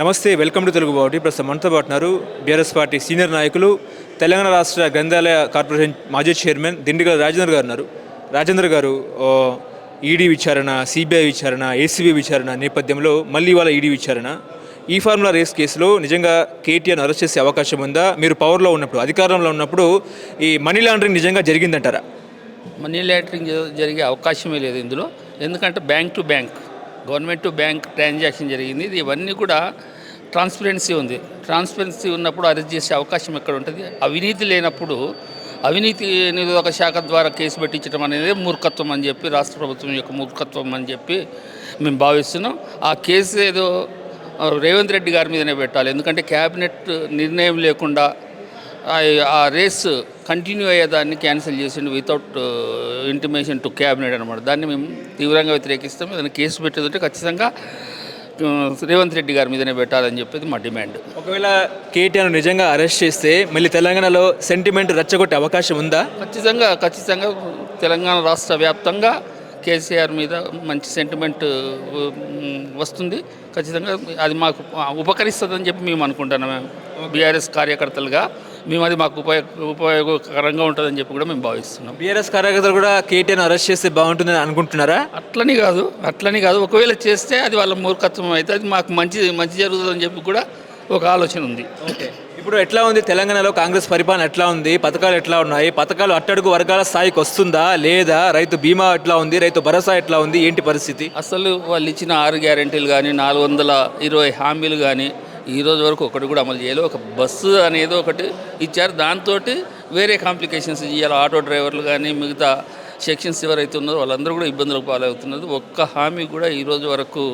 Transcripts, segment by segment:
నమస్తే welcome to Telugu బావటి. ప్రస్తుతం మనతో పాటున్నారు బీఆర్ఎస్ పార్టీ సీనియర్ నాయకులు తెలంగాణ రాష్ట్ర గ్రంథాలయ కార్పొరేషన్ మాజీ చైర్మన్ దిండిగల రాజేంద్ర గారు ఉన్నారు. రాజేంద్ర గారు ఈడీ విచారణ సిబిఐ విచారణ ఏసీబీ విచారణ నేపథ్యంలో మళ్ళీ ఇవాళ ఈడీ విచారణ. ఈ ఫార్ములా రేస్ కేసులో నిజంగా కేటీఆర్ అరెస్ట్ చేసే అవకాశం ఉందా? మీరు పవర్లో ఉన్నప్పుడు అధికారంలో ఉన్నప్పుడు ఈ మనీ లాండరింగ్ నిజంగా జరిగిందంటారా? మనీ లాండరింగ్ జరిగే అవకాశమే లేదు ఇందులో. ఎందుకంటే bank to bank government to bank transaction జరిగింది. ఇది ఇవన్నీ కూడా ట్రాన్స్పరెన్సీ ఉంది. ట్రాన్స్పరెన్సీ ఉన్నప్పుడు అరెస్ట్ చేసే అవకాశం ఎక్కడ ఉంటుంది? అవినీతి లేనప్పుడు అవినీతి నిరోధక శాఖ ద్వారా కేసు పెట్టించడం అనేది మూర్ఖత్వం అని చెప్పి రాష్ట్ర ప్రభుత్వం యొక్క మూర్ఖత్వం అని చెప్పి మేము భావిస్తున్నాం. ఆ కేసు ఏదో రేవంత్ రెడ్డి గారి మీదనే పెట్టాలి. ఎందుకంటే క్యాబినెట్ నిర్ణయం లేకుండా ఆ- ఆ రేస్ కంటిన్యూ అయ్యేదాన్ని క్యాన్సిల్ చేసిండు వితౌట్ ఇంటిమేషన్ టు క్యాబినెట్ అనమాట దాన్ని మేము తీవ్రంగా వ్యతిరేకిస్తాం. ఏదైనా కేసు పెట్టేదంటే ఖచ్చితంగా ఆ, రేవంత్ రెడ్డి గారి మీదనే పెట్టాలని చెప్పేది మా డిమాండ్. ఒకవేళ కేటీఆర్ నిజంగా అరెస్ట్ చేస్తే మళ్ళీ తెలంగాణలో సెంటిమెంట్ రెచ్చగొట్టే అవకాశం ఉందా? ఖచ్చితంగా ఖచ్చితంగా తెలంగాణ రాష్ట్ర వ్యాప్తంగా కేసీఆర్ మీద మంచి సెంటిమెంట్ ఉమ్, వస్తుంది. ఖచ్చితంగా అది మాకు ఉపకరిస్తుందని చెప్పి మేము అనుకుంటున్నాం బీఆర్ఎస్ కార్యకర్తలుగా. మేము అది మాకు ఉపయోగ ఉపయోగకరంగా ఉంటుందని చెప్పి కూడా మేము భావిస్తున్నాం. బీఆర్ఎస్ కార్యకర్తలు కూడా కేటీఆర్ అరెస్ట్ చేస్తే బాగుంటుందని అనుకుంటున్నారా? అట్లని కాదు అట్లని కాదు. ఒకవేళ చేస్తే అది వాళ్ళ మూర్ఖత్వం అయితే అది మాకు మంచి మంచి జరుగుతుందని చెప్పి కూడా ఒక ఆలోచన ఉంది. ఓకే. ఇప్పుడు ఎట్లా ఉంది తెలంగాణలో కాంగ్రెస్ పరిపాలన ఎట్లా ఉంది? పథకాలు ఎట్లా ఉన్నాయి? పథకాలు అట్టడుగు వర్గాల స్థాయికి వస్తుందా? లేదా రైతు బీమా ఎట్లా ఉంది? రైతు భరోసా ఎట్లా ఉంది? ఏంటి పరిస్థితి? అసలు వాళ్ళు ఇచ్చిన ఆరు గ్యారెంటీలు కానీ నాలుగు వందల ఇరవై హామీలు కానీ ఈ రోజు వరకు ఒకటి కూడా అమలు చేయలేదు. ఒక బస్సు అనేది ఒకటి ఇచ్చారు. దాంతో వేరే కాంప్లికేషన్స్ ఇవ్వాలి ఆటో డ్రైవర్లు కానీ మిగతా సెక్షన్స్ ఎవరైతే ఉన్నారో వాళ్ళందరూ కూడా ఇబ్బందులకు పాలవుతున్నారు. ఒక్క హామీ కూడా ఈరోజు వరకు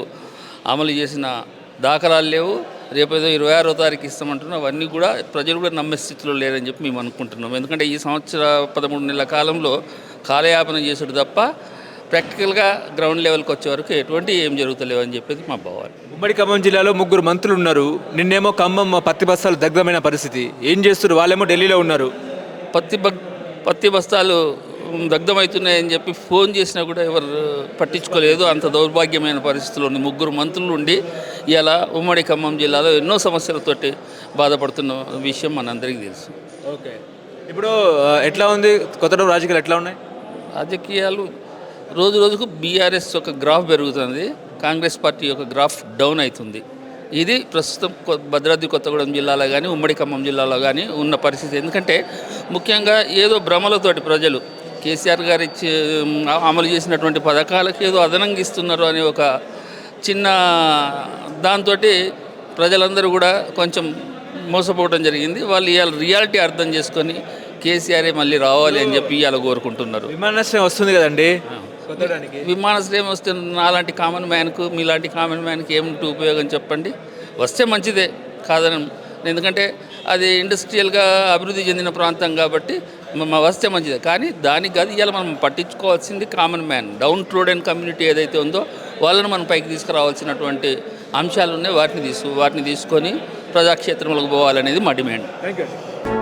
అమలు చేసిన దాఖలాలు లేవు. రేపేదో ఇరవై ఆరో తారీఖు ఇస్తామంటున్నాం. అవన్నీ కూడా ప్రజలు కూడా నమ్మే స్థితిలో లేరని చెప్పి మేము అనుకుంటున్నాం. ఎందుకంటే ఈ సంవత్సర పదమూడు నెలల కాలంలో కాలయాపన చేసుడు తప్ప ప్రాక్టికల్గా గ్రౌండ్ లెవెల్కి వచ్చే వరకు ఎటువంటి ఏం జరుగుతలేవు అని చెప్పేది మా భావాలు ఉమ్మడి ఖమ్మం జిల్లాలో ముగ్గురు మంత్రులు ఉన్నారు. నిన్నేమో ఖమ్మం పత్తి బస్తాలు దగ్ధమైన పరిస్థితి. ఏం చేస్తారు వాళ్ళేమో ఢిల్లీలో ఉన్నారు. పత్తి పత్తి బస్తాలు దగ్ధమవుతున్నాయని చెప్పి ఫోన్ చేసినా కూడా ఎవరు పట్టించుకోలేదు. అంత దౌర్భాగ్యమైన పరిస్థితులు ఉంది ముగ్గురు మంత్రులు ఉండి ఇలా ఉమ్మడి ఖమ్మం జిల్లాలో ఎన్నో సమస్యలతోటి బాధపడుతున్న విషయం మనందరికీ తెలుసు. ఓకే. ఇప్పుడు ఎట్లా ఉంది? కొత్త రాజకీయాలు ఎట్లా ఉన్నాయి? రాజకీయాలు రోజు రోజుకు బీఆర్ఎస్ యొక్క గ్రాఫ్ పెరుగుతుంది కాంగ్రెస్ పార్టీ యొక్క గ్రాఫ్ డౌన్ అవుతుంది. ఇది ప్రస్తుతం భద్రాద్రి కొత్తగూడెం జిల్లాలో కానీ ఉమ్మడి ఖమ్మం జిల్లాలో కానీ ఉన్న పరిస్థితి. ఎందుకంటే ముఖ్యంగా ఏదో భ్రమలతోటి ప్రజలు కేసీఆర్ గారు ఇచ్చి అమలు చేసినటువంటి పథకాలకు ఏదో అదనంగా ఇస్తున్నారు అనే ఒక చిన్న దాంతో ప్రజలందరూ కూడా కొంచెం మోసపోవడం జరిగింది. వాళ్ళు ఇవాళ రియాలిటీ అర్థం చేసుకొని కేసీఆరే మళ్ళీ రావాలి అని చెప్పి ఇవాళ కోరుకుంటున్నారు. విమానాశ్రయం వస్తుంది కదండి. విమానాశ్రయం వస్తే నాలాంటి కామన్ మ్యాన్కు మీలాంటి కామన్ మ్యాన్కి ఏమిటి ఉపయోగం చెప్పండి? వస్తే మంచిదే కాదని. ఎందుకంటే అది ఇండస్ట్రియల్గా అభివృద్ధి చెందిన ప్రాంతం కాబట్టి వస్తే మంచిదే. కానీ దానికి కాదు ఇవాళ మనం పట్టించుకోవాల్సింది common man downtrodden community ఏదైతే ఉందో వాళ్ళని మనం పైకి తీసుకురావాల్సినటువంటి అంశాలు ఉన్నాయి వాటిని తీసు వాటిని తీసుకొని ప్రజాక్షేత్రంలోకి పోవాలనేది మా డిమాండ్. Thank you